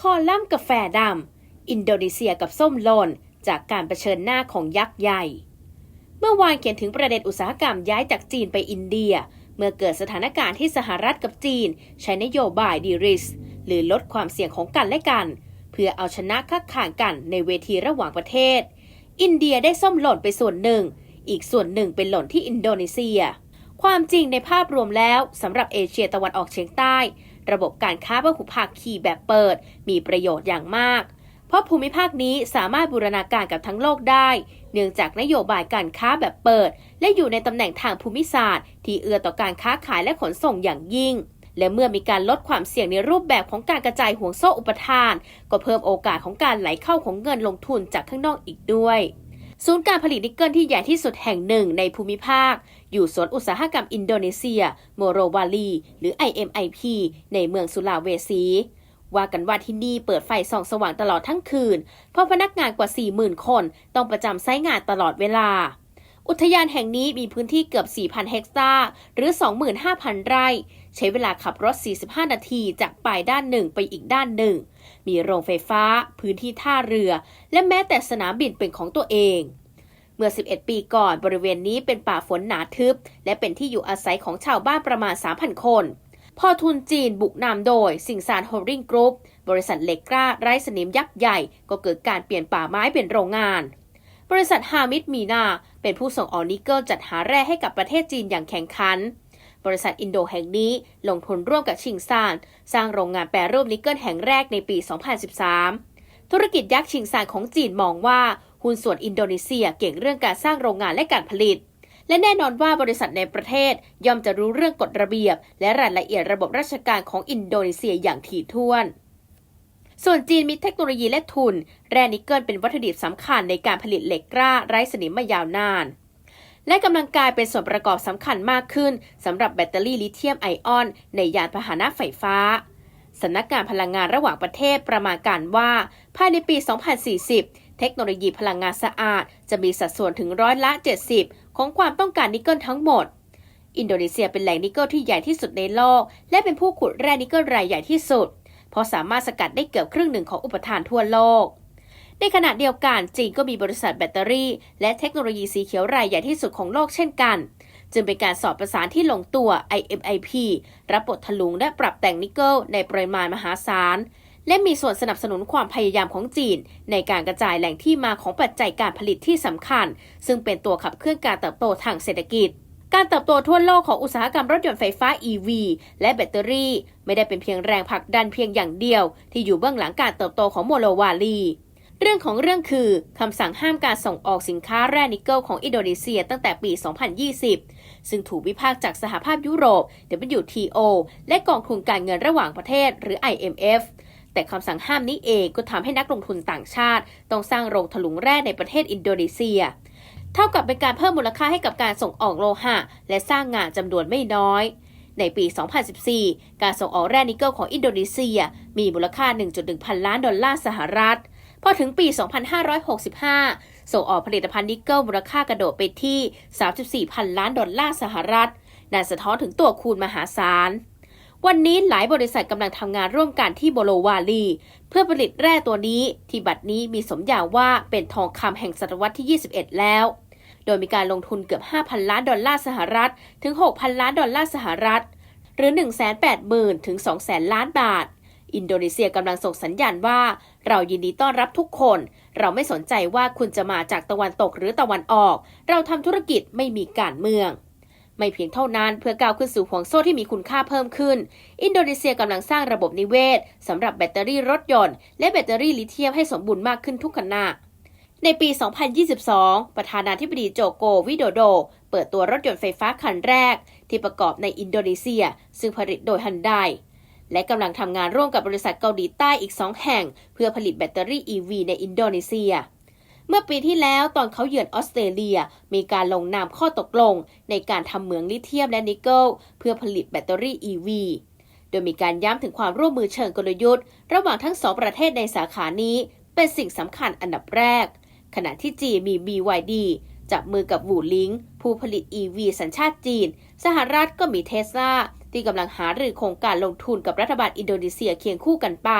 คอลัมน์กาแฟดำอินโดนีเซียกับส้มหล่นจากการเผชิญหน้าของยักษ์ใหญ่ เมื่อวานเขียนถึงประเด็นอุตสาหกรรมย้ายจากจีนไปอินเดีย เมื่อเกิดสถานการณ์ที่สหรัฐกับจีน ใช้นโยบายดีริสหรือลดความเสี่ยงของกันและกัน เพื่อเอาชนะคักขางกันในเวทีระหว่างประเทศ อินเดียได้ส้มหล่นไปส่วนหนึ่ง อีกส่วนหนึ่งเป็นหล่นที่อินโดนีเซีย ความจริงในภาพรวมแล้วสำหรับเอเชียตะวันออกเฉียงใต้ ระบบการค้าพหุภาคีแบบเปิด มีประโยชน์อย่างมาก เพราะภูมิภาคนี้สามารถบูรณาการกับทั้งโลกได้ เนื่องจากนโยบายการค้าแบบเปิด และอยู่ในตำแหน่งทางภูมิศาสตร์ ที่เอื้อต่อการค้าขายและขนส่งอย่างยิ่งและเมื่อมีการลดความเสี่ยงในรูปแบบของการกระจายห่วงโซ่อุปทาน ก็เพิ่มโอกาสของการไหลเข้าของเงินลงทุนจากข้างนอกอีกด้วย ศูนย์การผลิตนิกเกิลที่ใหญ่ที่สุดแห่งหนึ่งในภูมิภาค อยู่สวนอุตสาหกรรมอินโดนีเซีย โมโรวาลี หรือ IMIP ในเมืองสุลาเวสีว่ากันว่าที่นี่เปิดไฟส่องสว่างตลอดทั้งคืน เพราะพนักงานกว่า 40,000 คนต้องประจำไซต์งานตลอดเวลา อุทยานแห่งนี้มีพื้นที่เกือบ 4,000 เฮกตาร์หรือ 25,000 ไร่ ใช้เวลาขับรถ 45 นาทีจากปลายด้านหนึ่งไปอีกด้านหนึ่ง มีโรงไฟฟ้า พื้นที่ท่าเรือ และแม้แต่สนามบินเป็นของตัวเอง เมื่อ 11 ปีก่อนบริเวณนี้เป็นป่าฝนหนาทึบ และเป็นที่อยู่อาศัยของชาวบ้านประมาณ 3,000 คนพอทุนจีนบุกนำโดยสิงสารโฮลดิ้งกรุ๊ปบริษัทเล็กกล้าไร้สนิมยักษ์ใหญ่ ก็เกิดการเปลี่ยนป่าไม้เป็นโรงงาน บริษัทฮามิดมีนา เป็นผู้ส่งออกนิกเกิลจัดหาแร่ให้กับประเทศจีนอย่างแข่งขัน บริษัทอินโดแห่งนี้ลงทุนร่วมกับชิงซาน สร้างโรงงานแปรรูปนิกเกิลแห่งแรกในปี 2013 ธุรกิจยักษ์ชิงซานของจีนมองว่าหุ้นส่วนอินโดนีเซียเก่งเรื่องการสร้างโรงงานและการผลิต และแน่นอนว่าบริษัทในประเทศย่อมจะรู้เรื่องกฎระเบียบ และรายละเอียดระบบราชการของอินโดนีเซียอย่างถี่ถ้วน ส่วนจีนมีเทคโนโลยีและทุน แร่นิกเกิลเป็นวัตถุดิบสำคัญในการผลิตเหล็กกล้าไร้สนิมมายาวนาน และกำลังกลายเป็นส่วนประกอบสำคัญมากขึ้นสำหรับแบตเตอรี่ลิเธียมไอออน ในยานพาหนะไฟฟ้าสำนักงานพลังงานระหว่างประเทศประมาณการว่า ภายในปี 2040 เทคโนโลยีพลังงานสะอาด จะมีสัดส่วนถึงร้อยละ 70 ของความต้องการนิกเกิลทั้งหมด อินโดนีเซียเป็นแหล่งนิกเกิลที่ใหญ่ที่สุดในโลก และเป็นผู้ขุดแร่นิกเกิลรายใหญ่ที่สุด เพราะสามารถสกัดได้เกือบครึ่งหนึ่งของอุปทานทั่วโลก ในขณะเดียวกันจีนก็มีบริษัทแบตเตอรี่ และเทคโนโลยีสีเขียวรายใหญ่ที่สุดของโลกเช่นกัน จึงเป็นการสอบประสานที่ลงตัว IMIP รับบทถลุงและปรับแต่งนิกเกิลในปริมาณมหาศาล และมีส่วนสนับสนุนความพยายามของจีน ในการกระจายแหล่งที่มาของปัจจัยการผลิตที่สำคัญ ซึ่งเป็นตัวขับเคลื่อนการเติบโตทางเศรษฐกิจการเติบโตทั่วโลกของอุตสาหกรรมรถยนต์ไฟฟ้า EV และแบตเตอรี่ ไม่ได้เป็นเพียงแรงผลักดันเพียงอย่างเดียว ที่อยู่เบื้องหลังการเติบโตของโมโลวาลี เรื่องของเรื่องคือคำสั่งห้ามการส่งออกสินค้าแร่นิกเกิลของอินโดนีเซียตั้งแต่ปี 2020 ซึ่งถูกวิพากษ์จากสหภาพยุโรป WTO และกองทุนการเงินระหว่างประเทศหรือ IMF แต่คำสั่งห้ามนี้เองก็ทำให้นักลงทุนต่างชาติ ต้องสร้างโรงถลุงแร่ในประเทศอินโดนีเซีย เท่ากับเป็นการเพิ่มมูลค่าให้กับการส่งออกโลหะ และสร้างงานจำนวนไม่น้อย ในปี 2014 การส่งออกแร่นิกเกิลของอินโดนีเซีย มีมูลค่า 1.1 พันล้านดอลลาร์สหรัฐ พอถึงปี 2565 ส่งออกผลิตภัณฑ์นิกเกิลมูลค่ากระโดดไปที่ 34พันล้านดอลลาร์สหรัฐนั่นสะท้อนถึงตัวคูณมหาศาล วันนี้หลายบริษัทกำลังทำงานร่วมกันที่โบโลวาลี เพื่อผลิตแร่ตัวนี้ที่บัดนี้มีสมญาว่าเป็นทองคำแห่งศตวรรษที่ 21 แล้ว โดยมีการลงทุนเกือบ 5,000 ล้านดอลลาร์สหรัฐ ถึง 6,000 ล้านดอลลาร์สหรัฐ หรือ 180,000ถึง200,000 ล้านบาท อินโดนีเซียกำลังส่งสัญญาณว่า เรายินดีต้อนรับทุกคน เราไม่สนใจว่าคุณจะมาจากตะวันตกหรือตะวันออก เราทำธุรกิจไม่มีการเมือง ไม่เพียงเท่านั้นเพื่อก้าวขึ้นสู่ห่วงโซ่ที่มีคุณค่าเพิ่มขึ้น อินโดนีเซียกำลังสร้างระบบนิเวศสำหรับแบตเตอรี่รถยนต์และแบตเตอรี่ลิเธียมให้สมบูรณ์มากขึ้นทุกขณะในปี 2022 ประธานาธิบดีโจโกวิโดโด เปิดตัวรถยนต์ไฟฟ้าคันแรก ที่ประกอบในอินโดนีเซีย ซึ่งผลิตโดยฮันได และกำลังทำงานร่วมกับบริษัทเกาหลีใต้อีก 2 แห่ง เพื่อผลิตแบตเตอรี่ EV ในอินโดนีเซีย เมื่อปีที่แล้วตอนเขาเยือนออสเตรเลีย มีการลงนามข้อตกลง ในการทำเหมืองลิเธียมและนิกเกิลเพื่อผลิตแบตเตอรี่ EV โดยมีการย้ำถึงความร่วมมือเชิงกลยุทธ์ ระหว่างทั้งสองประเทศในสาขานี้ เป็นสิ่งสำคัญอันดับแรก ขณะที่จีนมี BYD จับมือกับวูลิง ผู้ผลิต EV สัญชาติจีน สหรัฐก็มีเทสลา ที่กำลังหารือโครงการลงทุนกับรัฐบาลอินโดนีเซียเคียงคู่กันไป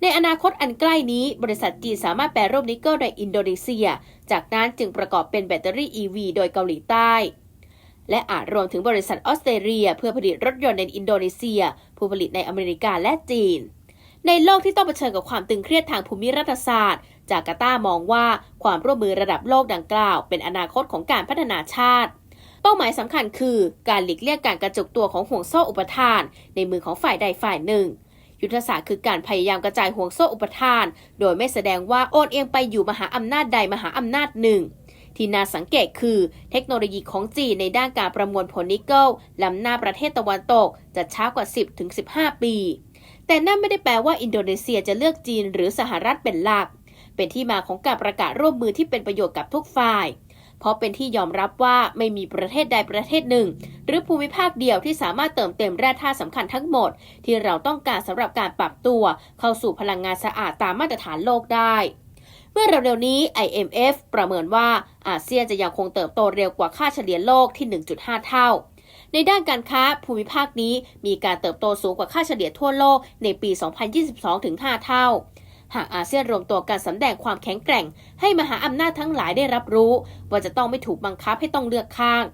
ในอนาคตอันใกล้นี้ บริษัทจีนสามารถแปรรูปนิกเกิลในอินโดนีเซีย จากนั้นจึงประกอบเป็นแบตเตอรี่ EV โดยเกาหลีใต้ และอาจรวมถึงบริษัทออสเตรเลีย เพื่อผลิตรถยนต์ในอินโดนีเซีย ผู้ผลิตในอเมริกาและจีน ในโลกที่ต้องเผชิญกับความตึงเครียดทางภูมิรัฐศาสตร์ จาการ์ตามองว่าความร่วมมือระดับโลกดังกล่าว เป็นอนาคตของการพัฒนาชาติ เป้าหมายสำคัญคือการหลีกเลี่ยงการกระจุกตัวของห่วงโซ่อุปทาน ในมือของฝ่ายใดฝ่ายหนึ่ง ยุทธศาสตร์คือการพยายามกระจายห่วงโซ่อุปทาน โดยไม่แสดงว่าโอนเอียงไปอยู่มหาอำนาจใดมหาอำนาจหนึ่งที่น่าสังเกตคือเทคโนโลยีของจีนในด้านการประมวลผลนิกเกิลล้ำหน้าประเทศตะวันตก จะช้ากว่า 10-15 ปี แต่นั่นไม่ได้แปลว่าอินโดนีเซียจะเลือกจีนหรือสหรัฐเป็นหลัก เป็นที่มาของการประกาศร่วมมือที่เป็นประโยชน์กับทุกฝ่าย เพราะเป็นที่ยอมรับว่าไม่มีประเทศใดประเทศหนึ่ง หรือภูมิภาคเดียวที่สามารถเติมเต็มแร่ธาตุสำคัญทั้งหมด ที่เราต้องการสำหรับการปรับตัว เข้าสู่พลังงานสะอาดตามมาตรฐานโลกได้เมื่อเร็วๆนี้ IMF ประเมินว่าอาเซียนจะยังคงเติบโตเร็วกว่าค่าเฉลี่ยโลกที่ 1.5 เท่า ในด้านการค้าภูมิภาคนี้มีการเติบโตสูงกว่าค่าเฉลี่ยทั่วโลกในปี 2022 ถึง 5 เท่า หากอาเซียนรวมตัวกันสำแดงความแข็งแกร่ง ให้มหาอำนาจทั้งหลายได้รับรู้ ว่าจะต้องไม่ถูกบังคับให้ต้องเลือกข้าง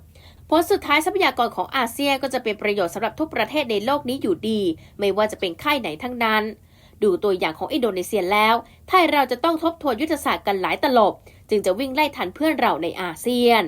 ผลสุดท้ายทรัพยากรของอาเซียนก็จะเป็นประโยชน์สำหรับทุกประเทศในโลกนี้อยู่ดี ไม่ว่าจะเป็นค่ายไหนทั้งนั้น ดูตัวอย่างของอินโดนีเซียแล้วไทยเราจะต้องทบทวนยุทธศาสตร์กันหลายตลบ จึงจะวิ่งไล่ทันเพื่อนเราในอาเซียน